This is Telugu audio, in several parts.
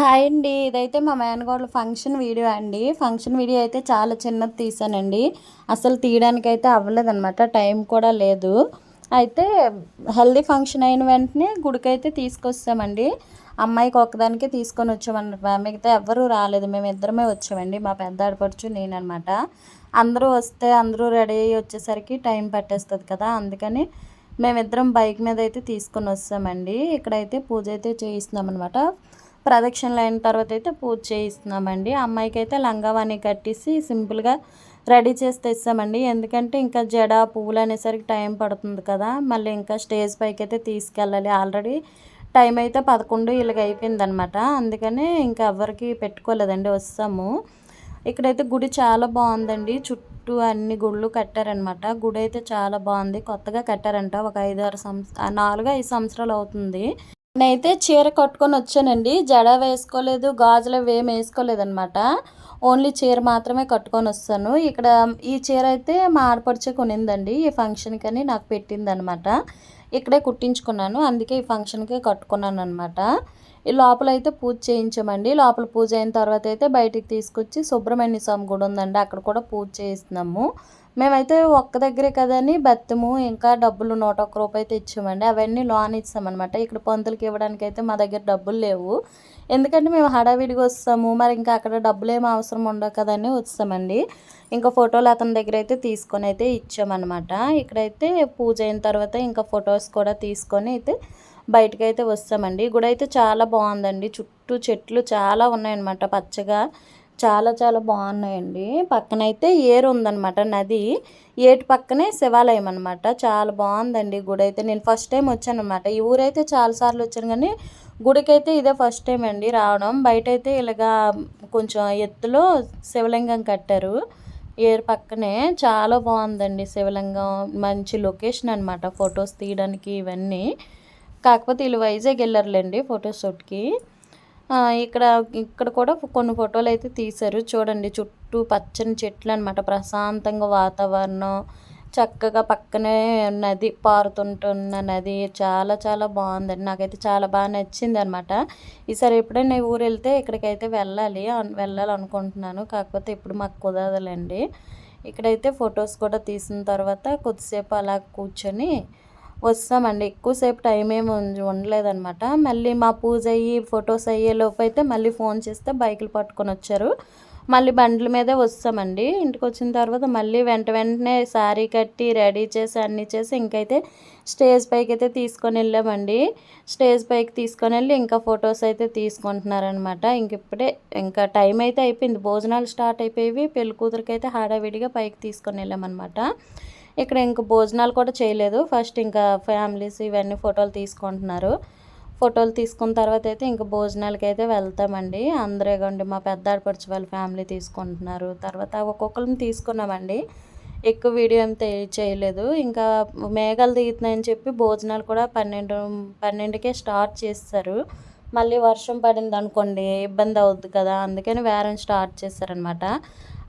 హాయ్ అండి. ఇదైతే మా మేనగోడల ఫంక్షన్ వీడియో అండి. ఫంక్షన్ వీడియో అయితే చాలా చిన్నది తీసానండి. అసలు తీయడానికి అయితే అవ్వలేదన్నమాట. టైం కూడా లేదు. అయితే హెల్దీ ఫంక్షన్ అయిన వెంటనే గుడికి అయితే తీసుకొస్తామండి. అమ్మాయికి ఒక్కదానికే తీసుకొని వచ్చామన్నమాట మిగతా ఎవ్వరూ రాలేదు. మేము ఇద్దరమే వచ్చామండి. మా పెద్ద ఆడపడుచు నేననమాట అందరూ వస్తే అందరూ రెడీ అయ్యి వచ్చేసరికి టైం పట్టేస్తుంది కదా. అందుకని మేమిద్దరం బైక్ మీద అయితే తీసుకొని వస్తామండి. ఇక్కడైతే పూజ అయితే చేయిస్తున్నాం అనమాట ప్రదక్షిణలు అయిన తర్వాత అయితే పూజ చేయిస్తున్నామండి. అమ్మాయికి అయితే లంగావాణి కట్టేసి సింపుల్గా రెడీ చేసి తెస్తామండి. ఎందుకంటే ఇంకా జడ పువ్వులు అనేసరికి టైం పడుతుంది కదా. మళ్ళీ ఇంకా స్టేజ్ పైకి అయితే తీసుకెళ్ళాలి. ఆల్రెడీ టైం అయితే పదకొండు ఇలాగ అయిపోయిందనమాట. అందుకనే ఇంకా ఎవరికి పెట్టుకోలేదండి. వస్తాము. ఇక్కడైతే గుడి చాలా బాగుందండి. చుట్టూ అన్ని గుళ్ళు కట్టారనమాట. గుడి అయితే చాలా బాగుంది. కొత్తగా కట్టారంట. ఒక ఐదు ఆరు సంవత్సరం నాలుగు ఐదు సంవత్సరాలు అవుతుంది. నేనైతే చీర కట్టుకొని వచ్చానండి. జడ వేసుకోలేదు గాజులు ఏం వేసుకోలేదు అనమాట ఓన్లీ చీర మాత్రమే కట్టుకొని వస్తాను. ఇక్కడ ఈ చీర అయితే మా ఆడపడిచే కొనిందండి. ఈ ఫంక్షన్కని నాకు పెట్టింది అనమాట ఇక్కడే కుట్టించుకున్నాను. అందుకే ఈ ఫంక్షన్కే కట్టుకున్నాను అనమాట ఈ లోపల అయితే పూజ చేయించామండి. లోపల పూజ అయిన తర్వాత అయితే బయటికి తీసుకొచ్చి సుబ్రహ్మణ్య స్వామి గుడి ఉందండి. అక్కడ కూడా పూజ చేయిస్తున్నాము. మేమైతే ఒక్క దగ్గరే కదని బెత్తము ఇంకా డబ్బులు నూట ఒక్క రూపాయి తెచ్చామండి. అవన్నీ లోన్ ఇచ్చామన్నమాట. ఇక్కడ పంతులకి ఇవ్వడానికి అయితే మా దగ్గర డబ్బులు లేవు. ఎందుకంటే మేము హడావిడిగా వస్తాము మరి ఇంకా అక్కడ డబ్బులు ఏమి అవసరం ఉండవు కదని వస్తామండి ఇంకా ఫోటోలు అతని దగ్గర అయితే తీసుకొని అయితే ఇచ్చామన్నమాట. ఇక్కడైతే పూజ అయిన తర్వాత ఇంకా ఫొటోస్ కూడా తీసుకొని అయితే బయటకు అయితే వస్తామండి. గుడి అయితే చాలా బాగుందండి. చుట్టూ చెట్లు చాలా ఉన్నాయన్నమాట పచ్చగా. చాలా చాలా బాగున్నాయండి. పక్కనైతే ఏరు ఉందనమాట నది. ఏటు పక్కనే శివాలయం అనమాట చాలా బాగుందండి గుడి అయితే. నేను ఫస్ట్ టైం వచ్చాను అనమాట ఈ ఊరైతే చాలాసార్లు వచ్చాను కానీ గుడికైతే ఇదే ఫస్ట్ టైం అండి రావడం. బయట అయితే ఇలాగా కొంచెం ఎత్తులో శివలింగం కట్టారు. ఏరు పక్కనే చాలా బాగుందండి శివలింగం. మంచి లొకేషన్ అనమాట ఫొటోస్ తీయడానికి ఇవన్నీ. కాకపోతే వీళ్ళు వైజాగ్ వెళ్ళారులేండి ఫోటోషూట్కి ఇక్కడ ఇక్కడ కూడా కొన్ని ఫోటోలు అయితే తీశారు. చూడండి చుట్టూ పచ్చని చెట్లు అనమాట ప్రశాంతంగా వాతావరణం. చక్కగా పక్కనే నది పారుతుంటున్న నది. చాలా చాలా బాగుందండి. నాకైతే చాలా బాగా నచ్చింది అనమాట ఈసారి ఎప్పుడైనా ఊరు వెళ్తే ఇక్కడికైతే వెళ్ళాలి వెళ్ళాలనుకుంటున్నాను కాకపోతే ఇప్పుడు మాకు కుదరదులేండి. ఇక్కడైతే ఫొటోస్ కూడా తీసిన తర్వాత కొద్దిసేపు అలా కూర్చొని వస్తామండి. ఎక్కువసేపు టైం ఏమి ఉండలేదనమాట మళ్ళీ మా పూజ అయ్యి ఫొటోస్ అయ్యేలోపు అయితే మళ్ళీ ఫోన్ చేస్తే బైకులు పట్టుకొని వచ్చారు. మళ్ళీ బండ్ల మీదే వస్తామండి. ఇంటికి వచ్చిన తర్వాత మళ్ళీ వెంట వెంటనే శారీ కట్టి రెడీ చేసి అన్నీ చేసి ఇంకైతే స్టేజ్ పైకి అయితే తీసుకొని వెళ్ళామండి. స్టేజ్ పైకి తీసుకొని వెళ్ళి ఇంకా ఫొటోస్ అయితే తీసుకుంటున్నారనమాట ఇంక ఇప్పుడే ఇంకా టైం అయితే అయిపోయింది. భోజనాలు స్టార్ట్ అయిపోయి పెళ్ళి కూతురికి అయితే హడావిడిగా పైకి తీసుకొని వెళ్ళామన్నమాట. ఇక్కడ ఇంక భోజనాలు కూడా చేయలేదు. ఫస్ట్ ఇంకా ఫ్యామిలీస్ ఇవన్నీ ఫోటోలు తీసుకుంటున్నారు. ఫోటోలు తీసుకున్న తర్వాత అయితే ఇంకా భోజనాలకి అయితే వెళ్తామండి. అందరే కండి మా పెద్ద ఆడపడిచి వాళ్ళ ఫ్యామిలీ తీసుకుంటున్నారు. తర్వాత ఒక్కొక్కరిని తీసుకున్నామండి. ఎక్కువ వీడియో ఏం చేయలేదు. ఇంకా మేఘాలు దిగుతున్నాయని చెప్పి భోజనాలు కూడా పన్నెండు పన్నెండుకే స్టార్ట్ చేస్తారు. మళ్ళీ వర్షం పడింది అనుకోండి ఇబ్బంది అవుద్ది కదా అందుకని వేరే స్టార్ట్ చేస్తారనమాట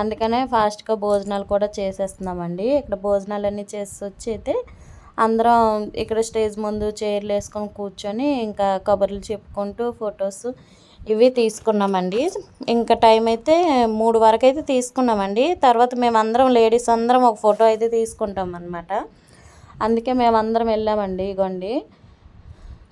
అందుకనే ఫాస్ట్గా భోజనాలు కూడా చేసేస్తున్నామండి. ఇక్కడ భోజనాలు అన్నీ చేసి వచ్చి అయితే అందరం ఇక్కడ స్టేజ్ ముందు చైర్లు వేసుకొని కూర్చొని ఇంకా కబుర్లు చెప్పుకుంటూ ఫొటోస్ ఇవి తీసుకున్నామండి. ఇంకా టైం అయితే మూడు వరకు అయితే తీసుకున్నామండి. తర్వాత మేము అందరం లేడీస్ అందరం ఒక ఫోటో అయితే తీసుకుంటాం అనమాట అందుకే మేమందరం వెళ్ళామండి ఇగోండి.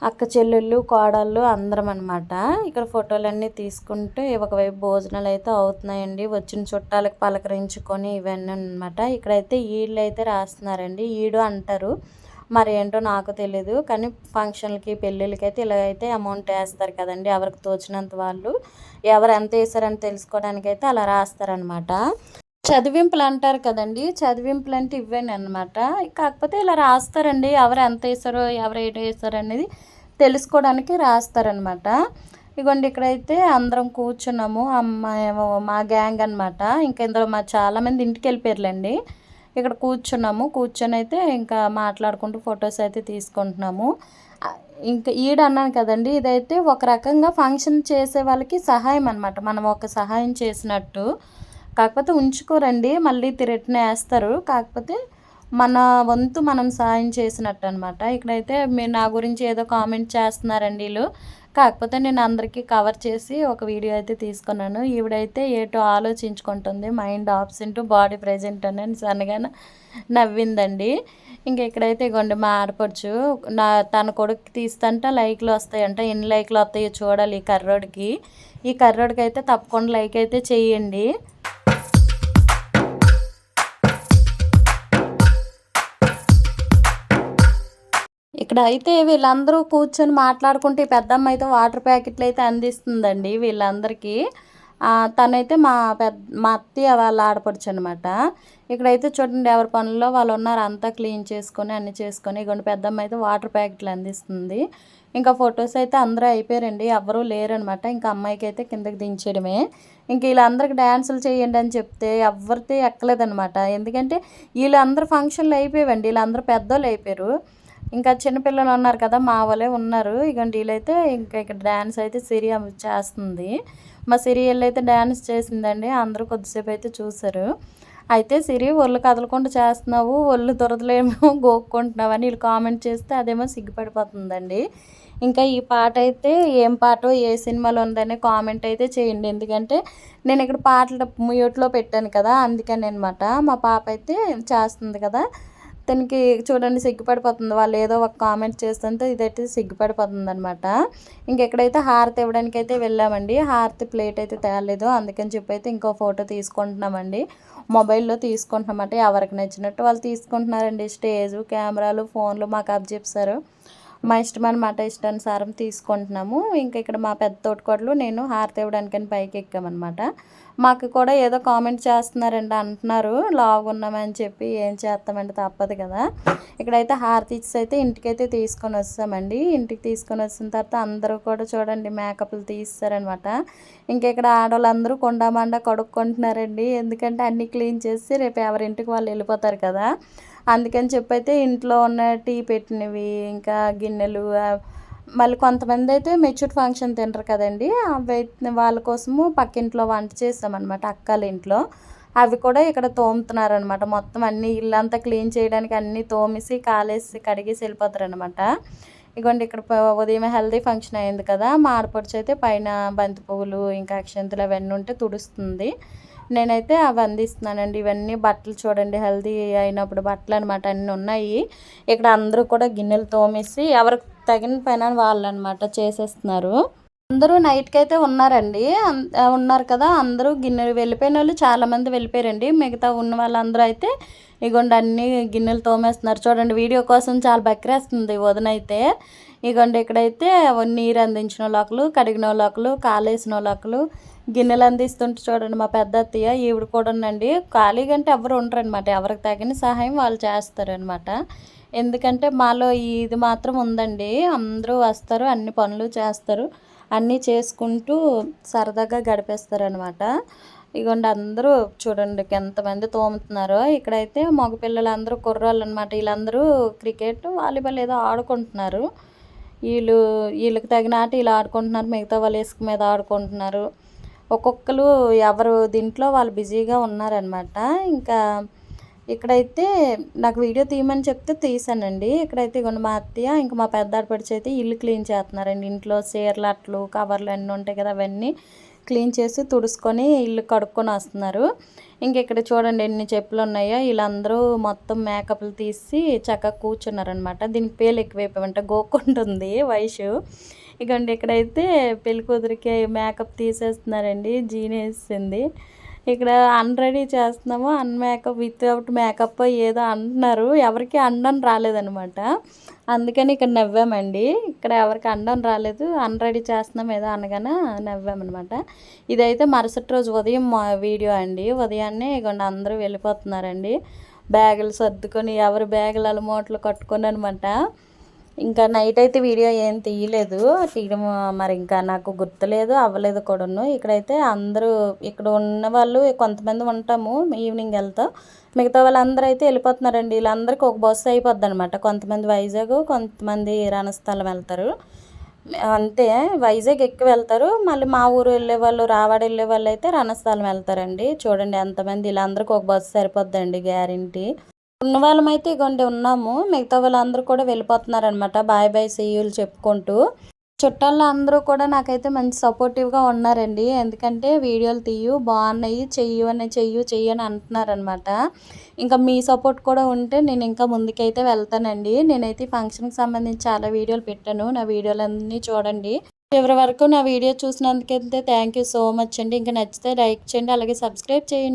అక్క చెల్లెళ్ళు కోడళ్ళు అందరం అనమాట ఇక్కడ ఫోటోలన్నీ తీసుకుంటే ఒకవైపు భోజనాలు అయితే అవుతున్నాయండి. వచ్చిన చుట్టాలకు పలకరించుకొని ఇవన్నీ అనమాట ఇక్కడైతే ఈళ్ళు అయితే రాస్తున్నారండి. ఈడు అంటారు. మరి ఏంటో నాకు తెలీదు. కానీ ఫంక్షన్లకి పెళ్ళిళ్ళకి అయితే ఇలాగైతే అమౌంట్ వేస్తారు కదండి. ఎవరికి తోచినంత వాళ్ళు. ఎవరు ఎంత వేసారని తెలుసుకోవడానికి అయితే అలా రాస్తారనమాట చదివింపులు అంటారు కదండి. చదివింపులు అంటే ఇవ్వండి అనమాట కాకపోతే ఇలా రాస్తారండి. ఎవరు ఎంత వేసారో ఎవరు ఏటో వేసారో అనేది తెలుసుకోవడానికి రాస్తారనమాట ఇగోండి ఇక్కడైతే అందరం కూర్చున్నాము. అమ్మాయి మా గ్యాంగ్ అనమాట ఇంకా ఇందులో మా చాలామంది ఇంటికి వెళ్ళిపోయారులేండి. ఇక్కడ కూర్చున్నాము. కూర్చొని అయితే ఇంకా మాట్లాడుకుంటూ ఫొటోస్ అయితే తీసుకుంటున్నాము. ఇంకా ఈడ అన్నాను కదండి ఇదైతే ఒక రకంగా ఫంక్షన్ చేసే వాళ్ళకి సహాయం అనమాట మనం ఒక సహాయం చేసినట్టు. కాకపోతే ఉంచుకోరండి మళ్ళీ తిరటిన వేస్తారు. కాకపోతే మన వంతు మనం సాయం చేసినట్టు అనమాట ఇక్కడైతే మీరు నా గురించి ఏదో కామెంట్ చేస్తున్నారండి వీళ్ళు. కాకపోతే నేను అందరికీ కవర్ చేసి ఒక వీడియో అయితే తీసుకున్నాను. ఈవిడైతే ఏటో ఆలోచించుకుంటుంది మైండ్ ఆబ్సెంట్ బాడీ ప్రెజెంట్ అని సన్నగా నవ్విందండి. ఇంకా ఇక్కడైతే ఇగోండి మా ఆడపడుచు నా తన కొడుకు తీస్తంట లైక్లు వస్తాయంట. ఎన్ని లైక్లు వస్తాయో చూడాలి ఈ కర్రోడికి. ఈ కర్రోడికి అయితే తప్పకుండా లైక్ అయితే చేయండి. ఇక్కడ అయితే వీళ్ళందరూ కూర్చొని మాట్లాడుకుంటే ఈ పెద్దమ్మ అయితే వాటర్ ప్యాకెట్లు అయితే అందిస్తుందండి వీళ్ళందరికీ. తనైతే మా పెద్ద మా అత్తయ్య వాళ్ళ ఆడపడుచు అనమాట ఇక్కడైతే చూడండి ఎవరి పనుల్లో వాళ్ళు ఉన్నారు. అంతా క్లీన్ చేసుకొని అన్ని చేసుకొని ఇగోండి పెద్దమ్మ అయితే వాటర్ ప్యాకెట్లు అందిస్తుంది. ఇంకా ఫొటోస్ అయితే అందరూ అయిపోయారండి. ఎవరూ లేరనమాట. ఇంకా అమ్మాయికి అయితే కిందకి దించడమే ఇంక వీళ్ళందరికి డ్యాన్సులు చేయండి అని చెప్తే ఎవరితే ఎక్కలేదనమాట. ఎందుకంటే వీళ్ళందరూ ఫంక్షన్లు అయిపోయావండి. వీళ్ళందరూ పెద్దోళ్ళు అయిపోయారు. ఇంకా చిన్నపిల్లలు ఉన్నారు కదా మా వాళ్ళే ఉన్నారు. ఇక వీళ్ళైతే ఇంకా ఇక్కడ డ్యాన్స్ అయితే సిరి చేస్తుంది. మా సిరి అయితే డ్యాన్స్ చేసిందండి. అందరూ కొద్దిసేపు అయితే చూసారు అయితే సిరి ఒళ్ళు కదలకుండా చేస్తున్నావు ఒళ్ళు దొరదలేమో గోక్కుంటున్నావు అని వీళ్ళు కామెంట్ చేస్తే అదేమో సిగ్గుపడిపోతుందండి. ఇంకా ఈ పాట అయితే ఏం పాటో ఏ సినిమాలో ఉందనే కామెంట్ అయితే చేయండి. ఎందుకంటే నేను ఇక్కడ పాటలు మ్యూట్లో పెట్టాను కదా అందుకని అనమాట మా పాప అయితే చేస్తుంది కదా తనకి చూడండి సిగ్గుపడిపోతుంది. వాళ్ళు ఏదో ఒక కామెంట్ చేస్తుంటే ఇదైతే సిగ్గుపడిపోతుంది అనమాట ఇంకెక్కడైతే హారతి ఇవ్వడానికి అయితే వెళ్ళామండి. హారతి ప్లేట్ అయితే తేలేదు. అందుకని చెప్పి అయితే ఇంకో ఫోటో తీసుకుంటున్నామండి. మొబైల్లో తీసుకుంటున్నామంటే ఎవరికి నచ్చినట్టు వాళ్ళు తీసుకుంటున్నారండి. స్టేజ్ కెమెరాలు ఫోన్లు మాకు అప్ చెప్పారు మా ఇష్టం అనమాట ఇష్టానుసారం తీసుకుంటున్నాము. ఇంకా ఇక్కడ మా పెద్ద తోటకోడలు నేను హారతి ఇవ్వడానికని పైకి ఎక్కామన్నమాట. మాకు కూడా ఏదో కామెంట్ చేస్తున్నారండి అంటున్నారు. లాగున్నామని చెప్పి ఏం చేస్తామండి తప్పదు కదా. ఇక్కడైతే హారతి ఇచ్చి అయితే ఇంటికైతే తీసుకొని వస్తామండి. ఇంటికి తీసుకొని వచ్చిన తర్వాత అందరూ కూడా చూడండి మేకప్లు తీస్తారనమాట ఇంకా ఇక్కడ ఆడవాళ్ళందరూ కొండమండ కడుక్కుంటున్నారండి. ఎందుకంటే అన్నీ క్లీన్ చేసి రేపు ఎవరింటికి వాళ్ళు వెళ్ళిపోతారు కదా. అందుకని చెప్పి అయితే ఇంట్లో ఉన్న టీ పెట్టినవి ఇంకా గిన్నెలు మళ్ళీ కొంతమంది అయితే మెచ్యూర్ ఫంక్షన్ తింటారు కదండి. అవి వాళ్ళ కోసము పక్కింట్లో వంట చేస్తామన్నమాట అక్కల ఇంట్లో. అవి కూడా ఇక్కడ తోముతున్నారనమాట మొత్తం అన్ని ఇల్లంతా క్లీన్ చేయడానికి అన్నీ తోమేసి కాలేసి కడిగేసి వెళ్ళిపోతారనమాట ఇగోండి ఇక్కడ ఉదయం హెల్దీ ఫంక్షన్ అయింది కదా మా అయితే పైన బంతి పువ్వులు ఇంకా అక్షంతులు అవన్నీ ఉంటే తుడుస్తుంది. నేనైతే అవి అందిస్తున్నానండి. ఇవన్నీ బట్టలు చూడండి హెల్దీ అయినప్పుడు బట్టలు అనమాట అన్నీ ఉన్నాయి. ఇక్కడ అందరూ కూడా గిన్నెలు తోమేసి ఎవరికి తగిన పైన వాళ్ళు అనమాట చేసేస్తున్నారు. అందరూ నైట్కి అయితే ఉన్నారండి. ఉన్నారు కదా అందరూ గిన్నెలు వెళ్ళిపోయిన వాళ్ళు చాలామంది వెళ్ళిపోయారండి. మిగతా ఉన్న వాళ్ళందరూ అయితే ఇగోండి అన్ని గిన్నెలు తోమేస్తున్నారు. చూడండి వీడియో కోసం చాలా బక్రేస్తుంది వదిన అయితే. ఇగోండి ఇక్కడైతే నీరు అందించిన లోకలు కడిగిన లోకలు కాలేసిన లోకలు గిన్నెలు అందిస్తుంటే చూడండి మా పెద్ద అత్తయ్య ఈవిడ కూడా ఉండండి ఖాళీగా అంటే ఎవరు ఉండరు అనమాట ఎవరికి తగిన సహాయం వాళ్ళు చేస్తారనమాట ఎందుకంటే మాలో ఇది మాత్రం ఉందండి. అందరూ వస్తారు అన్ని పనులు చేస్తారు. అన్నీ చేసుకుంటూ సరదాగా గడిపేస్తారనమాట ఇగోండి అందరూ చూడండి ఎంతమంది తోముతున్నారో. ఇక్కడైతే మగ పిల్లలందరూ కుర్రాళ్ళు అనమాట వీళ్ళందరూ క్రికెట్ వాలీబాల్ ఏదో ఆడుకుంటున్నారు. వీళ్ళు వీళ్ళకి తగిన ఆట వీళ్ళు ఆడుకుంటున్నారు. మిగతా వాళ్ళు ఇసుక మీద ఆడుకుంటున్నారు. ఒక్కొక్కరు ఎవరు దీంట్లో వాళ్ళు బిజీగా ఉన్నారనమాట ఇంకా ఇక్కడైతే నాకు వీడియో తీయమని చెప్తే తీసానండి. ఇక్కడైతే ఇగోండి మా అత్తయ్య ఇంకా మా పెద్ద ఆడపడిచి అయితే ఇల్లు క్లీన్ చేస్తున్నారండి. ఇంట్లో చీరలు అట్లు కవర్లు అన్నీ ఉంటాయి కదా అవన్నీ క్లీన్ చేసి తుడుచుకొని ఇల్లు కడుక్కొని వస్తున్నారు. ఇంక ఇక్కడ చూడండి ఎన్ని చెప్పులు ఉన్నాయో. వీళ్ళందరూ మొత్తం మేకప్లు తీసి చక్కగా కూర్చున్నారనమాట దీనికి పేలు ఎక్కువైపోయామంటే గోక్కుంటుంది వయసు. ఇకండి ఇక్కడైతే పెళ్ళి కూతురికి మేకప్ తీసేస్తున్నారండి జీన్ వేసింది. ఇక్కడ అన్రెడీ చేస్తున్నాము అన్ మేకప్ వితౌట్ మేకప్ ఏదో అంటున్నారు. ఎవరికి అండం రాలేదనమాట అందుకని ఇక్కడ నవ్వామండి. ఇక్కడ ఎవరికి అండం రాలేదు అన్రెడీ చేస్తున్నాం ఏదో అనగానే నవ్వామన్నమాట. ఇదైతే మరుసటి రోజు ఉదయం వీడియో అండి. ఉదయాన్నే ఇగోండి అందరూ వెళ్ళిపోతున్నారండి. బ్యాగులు సర్దుకొని ఎవరు బ్యాగులు అలమోట్లు కట్టుకొని అనమాట ఇంకా నైట్ అయితే వీడియో ఏం తీయలేదు. తీయడం మరి ఇంకా నాకు గుర్తులేదు అవ్వలేదు కూడాను. ఇక్కడైతే అందరూ ఇక్కడ ఉన్న వాళ్ళు కొంతమంది ఉంటాము ఈవినింగ్ వెళ్తాం. మిగతా వాళ్ళందరూ అయితే వెళ్ళిపోతున్నారండి. వీళ్ళందరికీ ఒక బస్సు అయిపోద్ది అనమాట కొంతమంది వైజాగ్ కొంతమంది రణస్థలం వెళ్తారు. అంతే వైజాగ్ ఎక్కువ వెళ్తారు. మళ్ళీ మా ఊరు వెళ్ళే వాళ్ళు రావాడ వెళ్ళే వాళ్ళు అయితే రణస్థలం వెళ్తారండి. చూడండి ఎంతమంది వీళ్ళందరికీ ఒక బస్సు సరిపోద్దండి గ్యారంటీ ఉన్న వాళ్ళమైతే ఇగోండి ఉన్నాము. మిగతా వాళ్ళందరూ కూడా వెళ్ళిపోతున్నారనమాట బాయ్ బాయ్ సీయూలు చెప్పుకుంటూ. చుట్టాల్లో అందరూ కూడా నాకైతే మంచి సపోర్టివ్గా ఉన్నారండి. ఎందుకంటే వీడియోలు తీయు బాగున్నాయి చెయ్యు అని చెయ్యు చెయ్యు అని అంటున్నారనమాట ఇంకా మీ సపోర్ట్ కూడా ఉంటే నేను ఇంకా ముందుకైతే వెళ్తానండి. నేనైతే ఈ ఫంక్షన్కి సంబంధించి చాలా వీడియోలు పెట్టాను. నా వీడియోలన్నీ చూడండి. చివరి వరకు నా వీడియో చూసినందుకైతే థ్యాంక్ యూ సో మచ్ అండి. ఇంకా నచ్చితే లైక్ చేయండి. అలాగే సబ్స్క్రైబ్ చేయండి.